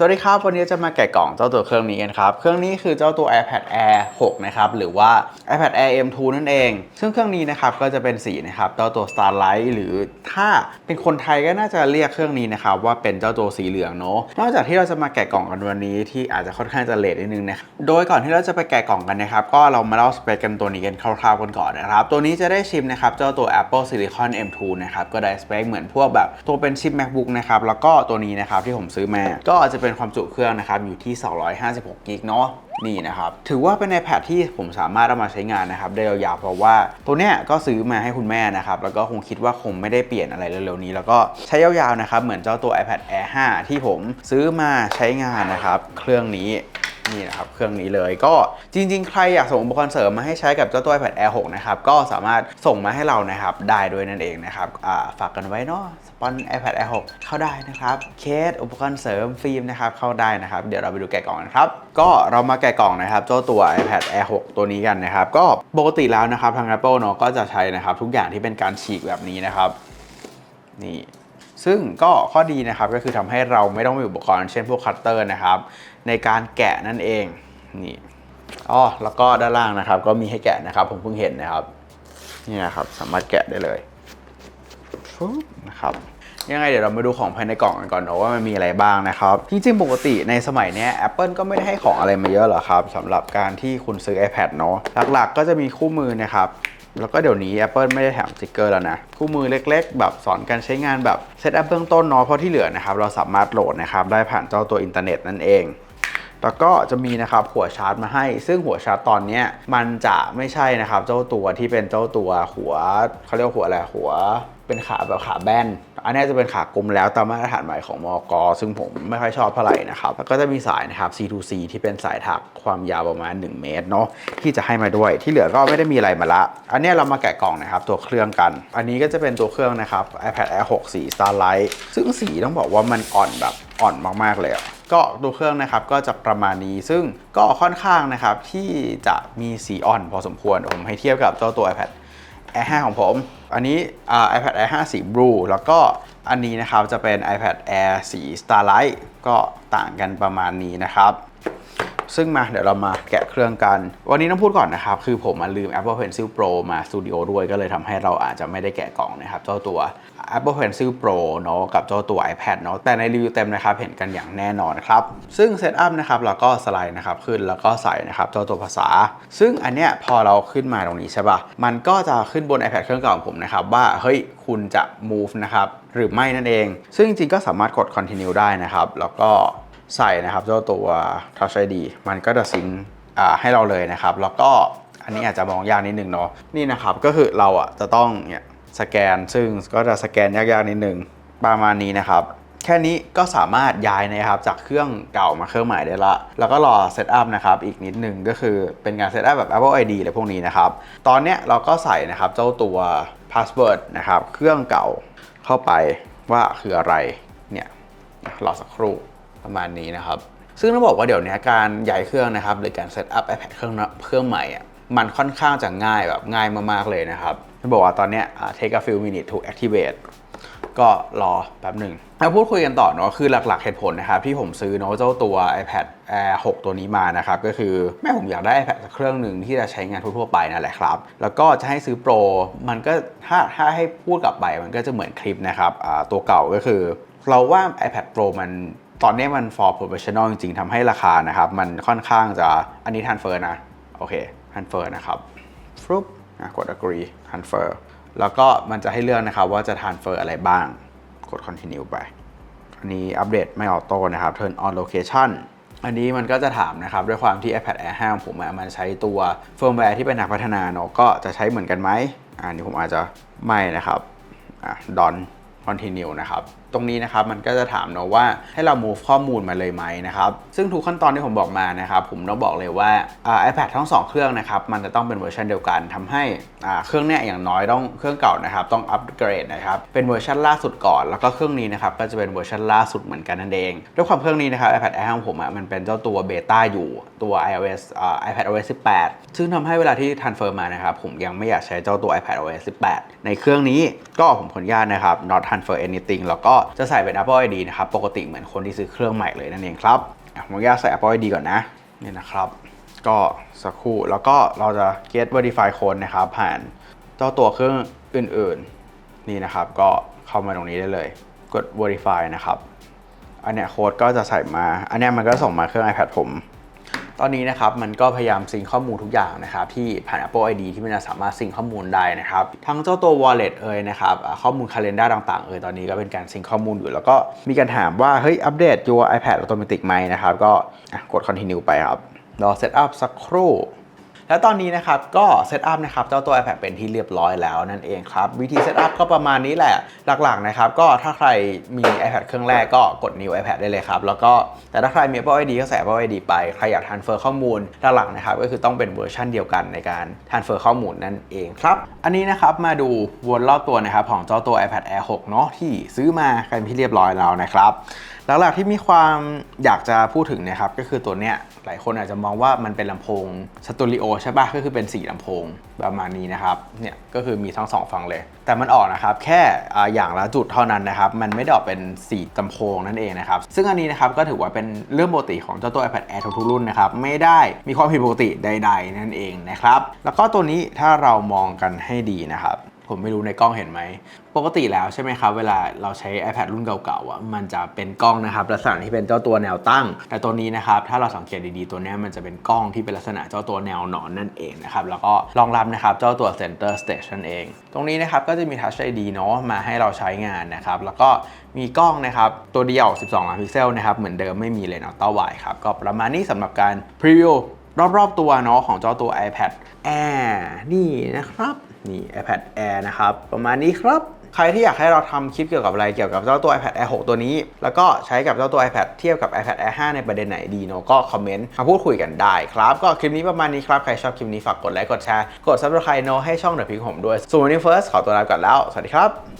สวัสดีครับ วันนี้จะมาแกะกล่องเจ้าตัวเครื่องนี้กันครับ เครื่องนี้คือเจ้าตัว iPad Air 6 นะครับ หรือว่า iPad Air M2 นั่นเอง ซึ่งเครื่องนี้นะครับก็จะเป็นสีนะครับเจ้าตัว Starlight หรือถ้าเป็นคนไทยก็น่าจะเรียกเครื่องนี้นะครับว่าเป็นเจ้าตัวสีเหลืองเนาะ นอกจากที่เราจะมาแกะกล่องกันวันนี้ที่อาจจะค่อนข้างจะเลทนิดนึงนะ โดยก่อนที่เราจะไปแกะกล่องกันนะครับก็เรามาเล่าสเปคกันตัวนี้กันคร่าวๆกันก่อนนะครับ ตัวนี้จะได้ชิมนะครับเจ้าตัว Apple Silicon M2 นะครับก็ได้สเปคเหมือนพวกแบบตัวเป็นชิป MacBook นะครับแล้วก็ตัวนี้นะครับที่ผมซื้อมาก็จะเป็นความจุเครื่องนะครับอยู่ที่ 256กิกเนาะนี่นะครับถือว่าเป็น iPad ที่ผมสามารถเอามาใช้งานนะครับได้ยาวๆเพราะว่าตัวเนี้ยก็ซื้อมาให้คุณแม่นะครับแล้วก็คงคิดว่าคงไม่ได้เปลี่ยนอะไรเร็วๆนี้ แล้วก็ใช้ยาวๆนะครับเหมือนเจ้าตัว iPad Air 5 ที่ผมซื้อมาใช้งานนะครับเครื่องนี้ นี่นะครับเครื่องนี้เลยก็จริง ๆ ใครอยากส่งอุปกรณ์เสริมมาให้ใช้กับเจ้าตัว iPad Air 6 นะครับ ก็สามารถส่งมาให้เรานะครับ ได้ด้วยนั่นเองนะครับฝากกันไว้เนาะสปอน iPad Air 6 เข้าได้นะครับ เคสอุปกรณ์เสริมฟิล์มนะครับ เข้าได้นะครับ เดี๋ยวเราไปดูแกะกล่องกันครับ ก็เรามาแกะกล่องนะครับ เจ้าตัว iPad Air 6 ตัวนี้กันนะครับ ก็ปกติแล้วนะครับทาง Apple เนาะก็จะใช้นะครับ ทุกอย่างที่เป็นการฉีกแบบนี้นะครับ นี่ ซึ่งก็ข้อดีนะครับก็คือทำให้เราไม่ต้องมีอุปกรณ์เช่นพวกคัตเตอร์นะครับในการแกะนั่นเองนี่อ๋อแล้วก็ด้านล่างนะครับ ก็มีให้แกะนะครับ ผมเพิ่งเห็นนะครับนี่นะครับสามารถแกะได้เลยนะครับยังไงเดี๋ยวเรามาดูของภายในกล่องกันก่อนเนอะว่ามันมีอะไรบ้างนะครับ จริงๆ ปกติในสมัยนี้ Apple ก็ไม่ได้ให้ของอะไรมาเยอะหรอกครับสำหรับการที่คุณซื้อ iPad เนาะหลักๆ ก็จะมีคู่มือนะครับ แล้วก็เดี๋ยวนี้ Apple ไม่ได้แถมสติกเกอร์แล้วนะ คู่มือเล็กๆ แบบสอนการใช้งานแบบเซตอัพเบื้องต้นเนาะเพราะที่เหลือนะครับ เราสามารถโหลดนะครับได้ผ่านเจ้าตัวอินเทอร์เน็ตนั่นเองแล้วก็จะมีนะครับหัวชาร์จมาให้ ซึ่งหัวชาร์จตอนนี้มันจะไม่ใช่นะครับ เจ้าตัวที่เป็นเจ้าตัวหัวเขาเรียกหัวอะไรหัว เป็นขาแบบขาแบน อันนี้จะเป็นขากลมแล้วตามมาตรฐานใหม่ของมอกซึ่งผมไม่ค่อยชอบเท่าไหร่นะครับ แล้วก็จะมีสายนะครับ C2C ที่เป็นสายถักความยาวประมาณ 1 เมตรเนาะที่จะให้มาด้วย ที่เหลือก็ไม่ได้มีอะไรมาละ อันนี้เรามาแกะกล่องนะครับตัวเครื่องกัน อันนี้ก็จะเป็นตัวเครื่องนะครับ iPad Air 6 สี Starlight ซึ่งสีต้องบอกว่ามันอ่อนแบบอ่อนมากๆเลยก็ตัวเครื่องนะครับก็จะประมาณนี้ซึ่งก็ค่อนข้างนะครับที่จะมีสีอ่อนพอสมควรผมให้เทียบกับเจ้าตัว iPad Air 5 ของผม อันนี้ iPad Air 5 สี Blue แล้วก็อันนี้นะครับจะเป็น iPad Air สี Starlight ก็ต่างกันประมาณนี้นะครับ ซึ่งมาเดี๋ยวเรามาแกะเครื่องกัน วันนี้ต้องพูดก่อนนะครับ คือผมมาลืม Apple Pencil Pro มาสตูดิโอด้วยก็เลยทำให้เราอาจจะไม่ได้แกะกล่องนะครับเจ้าตัว Apple Pencil Pro เนาะกับเจ้าตัว iPad เนาะแต่ในรีวิวเต็มนะครับ เห็นกันอย่างแน่นอนครับ ซึ่งเซตอัพนะครับเราก็สไลด์นะครับขึ้นแล้วก็ใส่นะครับเจ้าตัวภาษา ซึ่งอันเนี้ยพอเราขึ้นมาตรงนี้ใช่ปะมันก็จะขึ้นบน iPad เครื่องเก่าของผมนะครับว่าเฮ้ยคุณจะ move นะครับหรือไม่นั่นเอง ซึ่งจริงๆก็สามารถกด continue ได้นะครับแล้วก็ ใส่นะครับเจ้าตัว Touch ID มันก็จะซิงค์ให้เราเลยนะครับ แล้วก็อันนี้อาจจะมองยากนิดนึงเนาะนี่นะครับก็คือเราอะจะต้องเนี่ยสแกนซึ่งก็จะสแกนยากๆนิดนึงประมาณนี้นะครับ แค่นี้ก็สามารถย้ายนะครับจากเครื่องเก่ามาเครื่องใหม่ได้ละ แล้วก็รอเซตอัพนะครับอีกนิดนึงก็คือเป็นการเซตอัพแบบ Apple ID อะไรพวกนี้นะครับ ตอนเนี้ยเราก็ใส่นะครับเจ้าตัว password นะครับเครื่องเก่าเข้าไปว่าคืออะไรเนี่ยรอสักครู่ ประมาณนี้นะครับ ซึ่งต้องบอกว่าเดี๋ยวนี้การย้ายเครื่องนะครับ หรือการเซตอัพ iPad เครื่องเครื่องใหม่อะมันค่อนข้างจะง่ายแบบง่ายมากๆเลยนะครับจะบอกว่าตอนเนี้ยอ่า take a few minutes to activate ก็รอแป๊บหนึ่งมาพูดคุยกันต่อเนาะคือหลักๆเหตุผลนะครับที่ผมซื้อเนาะเจ้าตัว iPad Air 6 ตัวนี้มานะครับก็คือแม่ผมอยากได้ iPad สักเครื่องหนึ่งที่จะใช้งานทั่วๆไปนั่นแหละครับ แล้วก็จะให้ซื้อโปรมันก็ถ้าถ้าให้พูดกลับไปมันก็จะเหมือนคลิปนะครับตัวเก่าก็คือ เราว่า iPad Pro มัน ตอนนี้มัน for professional จริงๆทำให้ราคานะครับ มันค่อนข้างจะอันนี้ทันเฟอร์นะ โอเคทันเฟอร์นะครับฟลุปอะกด agree ทันเฟอร์แล้วก็มันจะให้เลือกนะครับว่าจะทันเฟอร์อะไรบ้าง กด continue ไป อันนี้อัปเดตไม่ออโต้นะครับ turn on location อันนี้มันก็จะถามนะครับ ด้วยความที่ iPad Air 5ของผมอะมันใช้ตัวเฟิร์มแวร์ที่เป็นนักพัฒนาเนาะก็จะใช้เหมือนกันไหมอันนี้ผมอาจจะไม่นะครับอะ don continue นะครับ ตรงนี้นะครับมันก็จะถามเนาะว่าให้เรา move ข้อมูลมาเลยไหมนะครับ ซึ่งทุกขั้นตอนที่ผมบอกมานะครับ ผมต้องบอกเลยว่าอ่า iPad ทั้ง 2 เครื่องนะครับ มันจะต้องเป็นเวอร์ชันเดียวกันทำให้เครื่องเนี้ยอย่างน้อยต้องเครื่องเก่านะครับ ต้องอัปเกรดนะครับ เป็นเวอร์ชันล่าสุดก่อน แล้วก็เครื่องนี้นะครับก็จะเป็นเวอร์ชันล่าสุดเหมือนกันนั่นเอง ด้วยความเครื่องนี้นะครับ iPad Air ของผมอะมันเป็นเจ้าตัวเบต้าอยู่ตัว iOS iPad OS 18 ซึ่งทำให้เวลาที่ทันเฟิร์มมานะครับผมยังไม่อยากใช้เจ้าตัว iPad OS 18 ในเครื่องนี้ก็ผมขออนุญาตนะครับ not transfer anything แล้วก็จะใส่เป็น Apple ID นะครับ ปกติเหมือนคนที่ซื้อเครื่องใหม่เลยนั่นเองครับผมอนุญาตใส่ Apple ID ก่อนนะนี่นะครับ ก็สักครู่แล้วก็เราจะ get verify code นะครับ ผ่านเจ้าตัวเครื่องอื่นๆ นี่นะครับ ก็เข้ามาตรงนี้ได้เลย กด verify นะครับ อันเนี้ยโค้ดก็จะใส่มา อันเนี้ยมันก็ส่งมาเครื่อง iPad ผม ตอนนี้นะครับมันก็พยายามซิงข้อมูลทุกอย่างนะครับที่ผ่าน Apple ID ที่มันจะสามารถซิงข้อมูลได้นะครับทั้งเจ้าตัว Wallet เอ่ยนะครับข้อมูล Calendar ต่างๆเอ่ยตอนนี้ก็เป็นการซิงข้อมูลอยู่ แล้วก็มีการถามว่าเฮ้ยอัปเดต your iPad อัตโนมัติไหมนะครับก็กด continue ไปครับรอ set up สักครู่ และตอนนี้นะครับก็เซตอัพนะครับเจ้าตัว iPad เป็นที่เรียบร้อยแล้วนั่นเองครับวิธีเซตอัพก็ประมาณนี้แหละหลักๆนะครับก็ถ้าใครมี iPad เครื่องแรกก็กด new iPad ได้เลยครับแล้วก็แต่ถ้าใครมี Apple ID ก็ใส่ Apple ID ไปใครอยาก transfer ข้อมูลหลักๆนะครับก็คือต้องเป็นเวอร์ชันเดียวกันในการ transfer ข้อมูลนั่นเองครับอันนี้นะครับมาดูวนรอบตัวนะครับของเจ้าตัว iPad Air 6 เนาะที่ซื้อมากันที่เรียบร้อยแล้วนะครับ หลักๆที่มีความอยากจะพูดถึงนะครับก็คือตัวเนี้ยหลายคนอาจจะมองว่ามันเป็นลำโพงสตูดิโอใช่ปะก็คือเป็น 4ลำโพงประมาณนี้นะครับเนี่ยก็คือมีทั้งสองฝั่งเลย แต่มันออกนะครับแค่อย่างละจุดเท่านั้นนะครับ มันไม่ได้ออกเป็น 4ลำโพงนั่นเองนะครับ ซึ่งอันนี้นะครับก็ถือว่าเป็นเรื่องปกติของเจ้าตัว iPad Air ทุกรุ่นนะครับ ไม่ได้มีความผิดปกติใด ๆ นั่นเองนะครับแล้วก็ตัวนี้ถ้าเรามองกันให้ดีนะครับ ผมไม่รู้ในกล้องเห็นไหม ปกติแล้วใช่ไหมครับ เวลาเราใช้ iPad รุ่นเก่าๆอะมันจะเป็นกล้องนะครับลักษณะที่เป็นเจ้าตัวแนวตั้ง แต่ตัวนี้นะครับถ้าเราสังเกตดีๆตัวนี้มันจะเป็นกล้องที่เป็นลักษณะเจ้าตัวแนวนอนนั่นเองนะครับแล้วก็รองรับนะครับเจ้าตัว Center Stage นั่นเอง ตรงนี้นะครับก็จะมี Touch ID เนาะมาให้เราใช้งานนะครับแล้วก็มีกล้องนะครับตัวเดียว 12 ล้านพิกเซลนะครับเหมือนเดิมไม่มีเลนส์อัลตร้าไวด์ครับก็ประมาณนี้สำหรับการพรีวิวรอบๆตัวเนาะของเจ้าตัว iPad Air นี่นะครับ นี่ iPad Air นะครับ ประมาณนี้ครับ ใครที่อยากให้เราทำคลิปเกี่ยวกับอะไรเกี่ยวกับเจ้าตัว iPad Air 6 ตัวนี้ แล้วก็ใช้กับเจ้าตัว iPad เทียบกับ iPad Air 5 ในประเด็นไหนดีเนาะก็คอมเมนต์มาพูดคุยกันได้ครับ ก็คลิปนี้ประมาณนี้ครับ ใครชอบคลิปนี้ฝากกดไลค์กดแชร์กด subscribe เนาะให้ช่องเดอะพิกผมด้วยส่วนวันนี้เฟิร์สขอตัวลาไปก่อนแล้วสวัสดีครับ